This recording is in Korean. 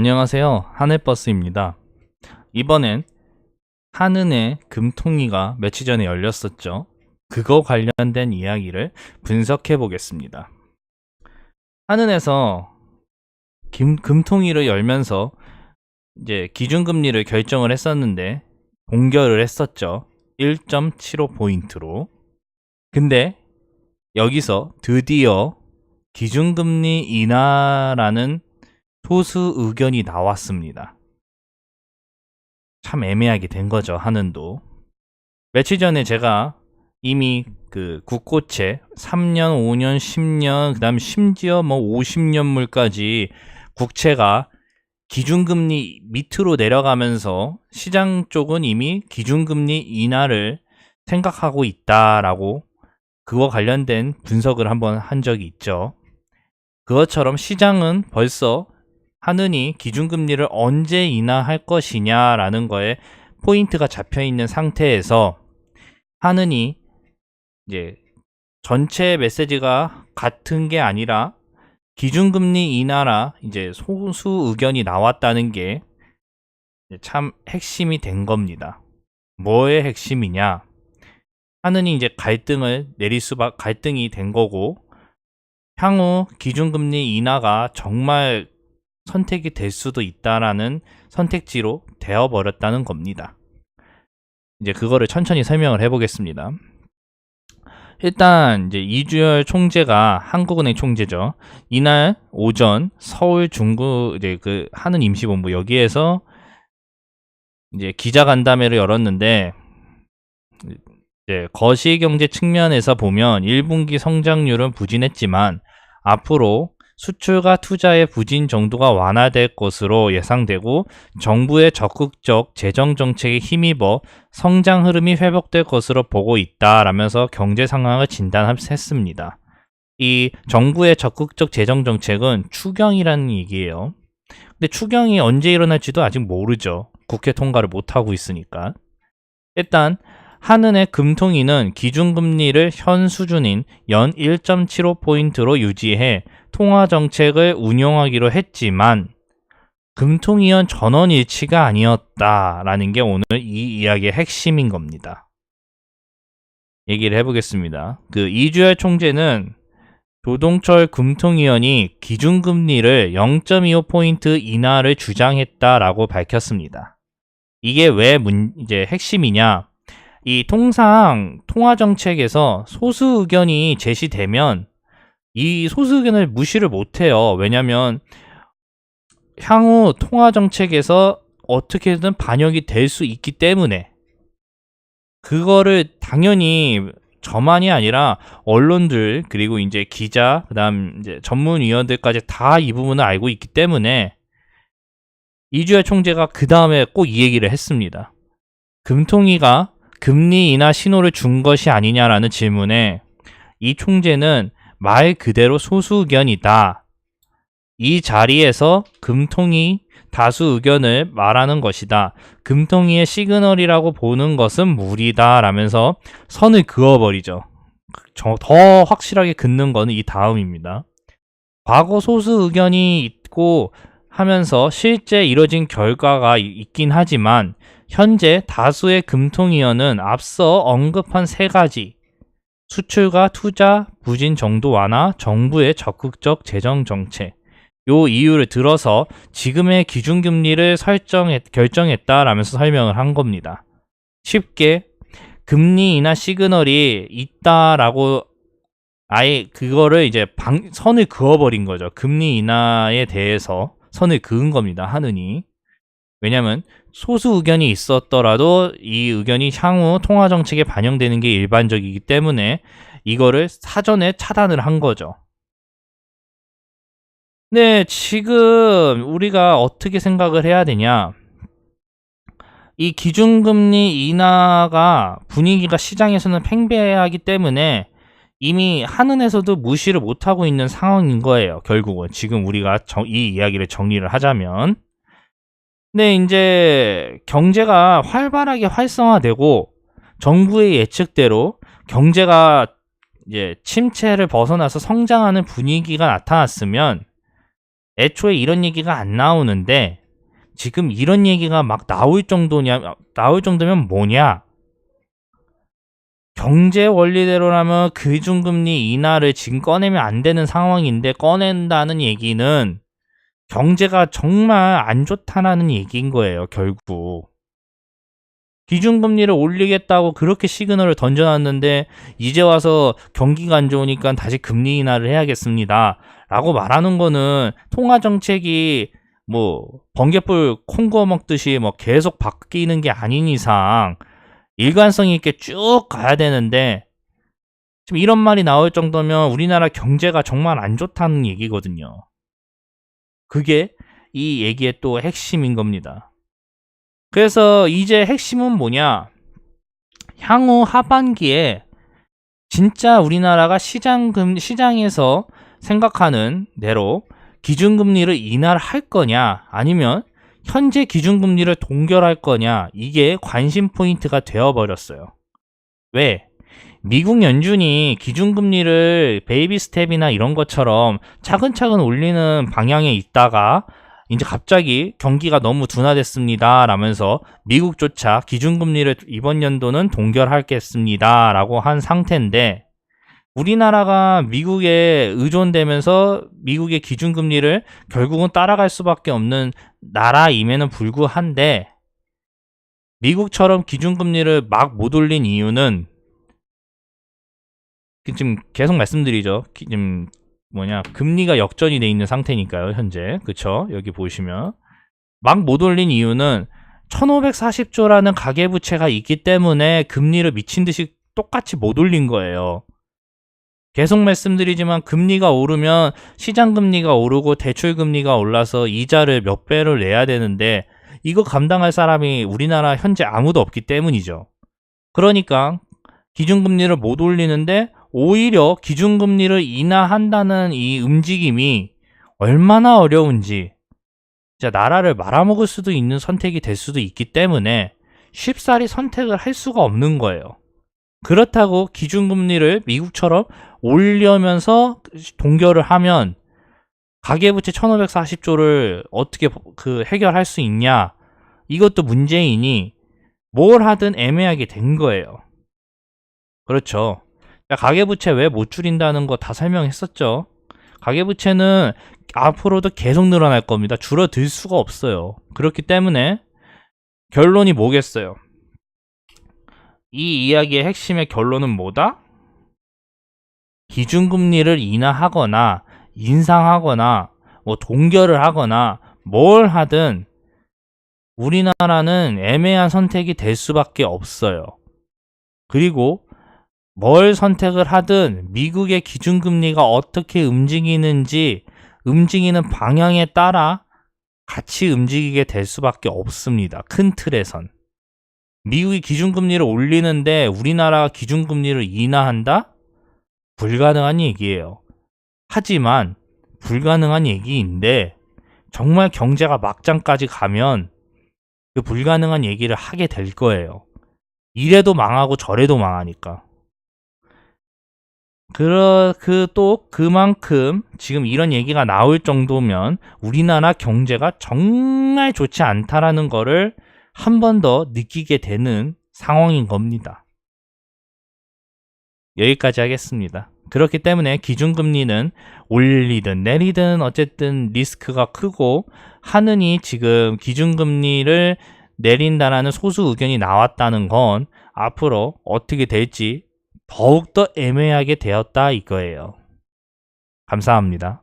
안녕하세요. 하늘버스입니다. 이번엔 한은의 금통위가 며칠 전에 열렸었죠. 그거 관련된 이야기를 분석해 보겠습니다. 한은에서 김, 금통위를 열면서 이제 기준금리를 결정을 했었는데 공결을 했었죠. 1.75포인트로. 근데 여기서 드디어 기준금리 인하라는 소수 의견이 나왔습니다. 참 애매하게 된 거죠, 하는도. 며칠 전에 제가 이미 그 국고채 3년, 5년, 10년, 그 다음 심지어 뭐 50년물까지 국채가 기준금리 밑으로 내려가면서 시장 쪽은 이미 기준금리 인하를 생각하고 있다라고 그거 관련된 분석을 한번 한 적이 있죠. 그것처럼 시장은 벌써 하느니 기준금리를 언제 인하할 것이냐라는 거에 포인트가 잡혀 있는 상태에서 하느니 이제 전체 메시지가 같은 게 아니라 기준금리 인하라 이제 소수 의견이 나왔다는 게 참 핵심이 된 겁니다. 뭐의 핵심이냐? 하느니 이제 갈등을 내릴 수밖 갈등이 된 거고 향후 기준금리 인하가 정말 선택이 될 수도 있다라는 선택지로 되어버렸다는 겁니다. 이제 그거를 천천히 설명을 해보겠습니다. 일단 이제 이주열 총재가 한국은행 총재죠. 이날 오전 서울 중구 이제 그 하는 임시본부 여기에서 이제 기자간담회를 열었는데 이제 거시경제 측면에서 보면 1분기 성장률은 부진했지만 앞으로 수출과 투자의 부진 정도가 완화될 것으로 예상되고 정부의 적극적 재정 정책에 힘입어 성장 흐름이 회복될 것으로 보고 있다라면서 경제 상황을 진단했습니다. 이 정부의 적극적 재정 정책은 추경이라는 얘기예요. 근데 추경이 언제 일어날지도 아직 모르죠. 국회 통과를 못 하고 있으니까. 일단 한은의 금통위는 기준금리를 현 수준인 연 1.75포인트로 유지해 통화 정책을 운용하기로 했지만 금통위원 전원 일치가 아니었다라는 게 오늘 이 이야기의 핵심인 겁니다. 얘기를 해보겠습니다. 그 이주열 총재는 조동철 금통위원이 기준금리를 0.25포인트 인하를 주장했다라고 밝혔습니다. 이게 왜 문, 이제 핵심이냐? 이 통상 통화 정책에서 소수 의견이 제시되면 이 소수 의견을 무시를 못 해요. 왜냐면 향후 통화 정책에서 어떻게든 반영이 될 수 있기 때문에 그거를 당연히 저만이 아니라 언론들 그리고 이제 기자 그다음 이제 전문위원들까지 다 이 부분을 알고 있기 때문에 이주열 총재가 그 다음에 꼭 이 얘기를 했습니다. 금통위가 금리 인하 신호를 준 것이 아니냐라는 질문에 이 총재는 말 그대로 소수 의견이다. 이 자리에서 금통위 다수 의견을 말하는 것이다. 금통위의 시그널이라고 보는 것은 무리다. 라면서 선을 그어버리죠. 더 확실하게 긋는 것은 이 다음입니다. 과거 소수 의견이 있고 하면서 실제 이뤄진 결과가 있긴 하지만 현재 다수의 금통위원은 앞서 언급한 세 가지 수출과 투자 부진 정도 완화, 정부의 적극적 재정 정책 요 이유를 들어서 지금의 기준금리를 설정했, 결정했다라면서 설명을 한 겁니다. 쉽게 금리 인하 시그널이 있다라고 아예 그거를 이제 방, 선을 그어버린 거죠. 금리 인하에 대해서 선을 그은 겁니다. 하느니. 왜냐하면 소수 의견이 있었더라도 이 의견이 향후 통화 정책에 반영되는 게 일반적이기 때문에 이거를 사전에 차단을 한 거죠. 네, 지금 우리가 어떻게 생각을 해야 되냐? 이 기준금리 인하가 분위기가 시장에서는 팽배하기 때문에 이미 한은에서도 무시를 못하고 있는 상황인 거예요. 결국은 지금 우리가 이 이야기를 정리를 하자면 네, 이제 경제가 활발하게 활성화되고 정부의 예측대로 경제가 이제 침체를 벗어나서 성장하는 분위기가 나타났으면 애초에 이런 얘기가 안 나오는데 지금 이런 얘기가 막 나올 정도냐 나올 정도면 뭐냐? 경제 원리대로라면 기준금리 인하를 지금 꺼내면 안 되는 상황인데 꺼낸다는 얘기는 경제가 정말 안 좋다라는 얘기인 거예요, 결국. 기준금리를 올리겠다고 그렇게 시그널을 던져놨는데 이제 와서 경기가 안 좋으니까 다시 금리 인하를 해야겠습니다. 라고 말하는 거는 통화 정책이 뭐 번개불 콩 구워 먹듯이 뭐 계속 바뀌는 게 아닌 이상 일관성 있게 쭉 가야 되는데 지금 이런 말이 나올 정도면 우리나라 경제가 정말 안 좋다는 얘기거든요. 그게 이 얘기의 또 핵심인 겁니다. 그래서 이제 핵심은 뭐냐? 향후 하반기에 진짜 우리나라가 시장금 시장에서 생각하는 대로 기준금리를 인하를 할 거냐 아니면 현재 기준금리를 동결할 거냐 이게 관심 포인트가 되어 버렸어요. 왜? 미국 연준이 기준금리를 베이비 스텝이나 이런 것처럼 차근차근 올리는 방향에 있다가 이제 갑자기 경기가 너무 둔화됐습니다. 라면서 미국조차 기준금리를 이번 연도는 동결하겠습니다. 라고 한 상태인데 우리나라가 미국에 의존되면서 미국의 기준금리를 결국은 따라갈 수밖에 없는 나라임에는 불구한데 미국처럼 기준금리를 막 못 올린 이유는 지금 계속 말씀드리죠. 기- 지금 뭐냐 금리가 역전이 돼 있는 상태니까요 현재. 그쵸? 여기 보시면. 막 못 올린 이유는 1540조라는 가계부채가 있기 때문에 금리를 미친 듯이 똑같이 못 올린 거예요. 계속 말씀드리지만 금리가 오르면 시장 금리가 오르고 대출 금리가 올라서 이자를 몇 배를 내야 되는데 이거 감당할 사람이 우리나라 현재 아무도 없기 때문이죠. 그러니까 기준금리를 못 올리는데 오히려 기준금리를 인하한다는 이 움직임이 얼마나 어려운지 진짜 나라를 말아먹을 수도 있는 선택이 될 수도 있기 때문에 쉽사리 선택을 할 수가 없는 거예요. 그렇다고 기준금리를 미국처럼 올려면서 동결을 하면 가계부채 1540조를 어떻게 그 해결할 수 있냐 이것도 문제이니 뭘 하든 애매하게 된 거예요. 그렇죠. 야, 가계부채 왜 못 줄인다는 거 다 설명했었죠. 가계부채는 앞으로도 계속 늘어날 겁니다. 줄어들 수가 없어요. 그렇기 때문에 결론이 뭐겠어요? 이 이야기의 핵심의 결론은 뭐다? 기준금리를 인하하거나 인상하거나 뭐 동결을 하거나 뭘 하든 우리나라는 애매한 선택이 될 수밖에 없어요. 그리고 뭘 선택을 하든 미국의 기준금리가 어떻게 움직이는지 움직이는 방향에 따라 같이 움직이게 될 수밖에 없습니다. 큰 틀에선. 미국이 기준금리를 올리는데 우리나라가 기준금리를 인하한다? 불가능한 얘기예요. 하지만 불가능한 얘기인데 정말 경제가 막장까지 가면 그 불가능한 얘기를 하게 될 거예요. 이래도 망하고 저래도 망하니까. 그러 그또 그만큼 지금 이런 얘기가 나올 정도면 우리나라 경제가 정말 좋지 않다라는 거를 한 번 더 느끼게 되는 상황인 겁니다. 여기까지 하겠습니다. 그렇기 때문에 기준금리는 올리든 내리든 어쨌든 리스크가 크고 하느니 지금 기준금리를 내린다라는 소수 의견이 나왔다는 건 앞으로 어떻게 될지 더욱더 애매하게 되었다 이거예요. 감사합니다.